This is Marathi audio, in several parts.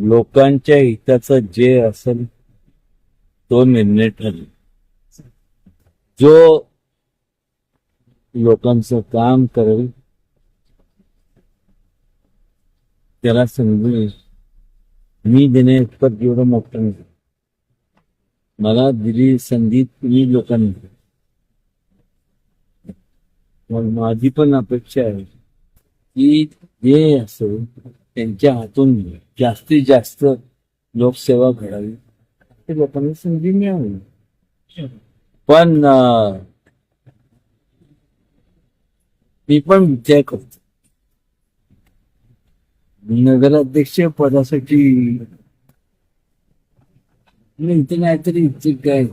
लोकांच्या हिताचं जे असेल तो निर्णय ठरेल. जो लोकांचं काम करेल त्याला संधी मी देणे इतपत एवढं मोठं नाही. मला दिली संधी तुम्ही लोकांनी मग माझी पण अपेक्षा आहे की जे असेल त्यांच्या हातून जास्तीत जास्त लोकसेवा घडावी. लोकांना संधी मिळावी. पण मी पण विचार करतो. नगराध्यक्ष पदासाठी नाही इथे नाहीतरी इच्छित काय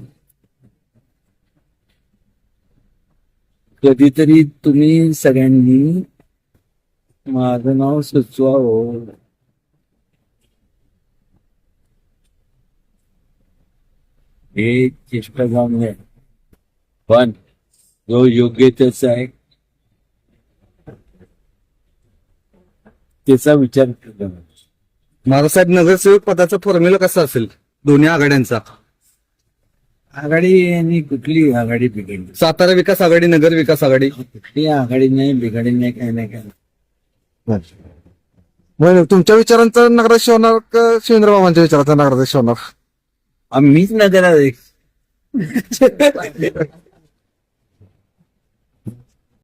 कधीतरी तुम्ही सगळ्यांनी माझं नाव सुचवावं हे चेष्टा जाऊन पण जो योग्य त्याचा आहे त्याचा विचार केला पाहिजे. महाराजसाहेब नगरसेवक पदाचा फॉर्म्युला कसा असेल? दोन्ही आघाड्यांचा. आघाडी आणि कुठली आघाडी बिघडली? सातारा विकास आघाडी नगर विकास आघाडी. कुठली आघाडी नाही बिघाडी नाही काय नाही काय नाही. मग तुमच्या विचारांचा नगराध्यक्ष होणार का शिवेंद्र बाबांच्या विचारांचा नगराध्यक्ष होणार? मीच नगराध्यक्ष.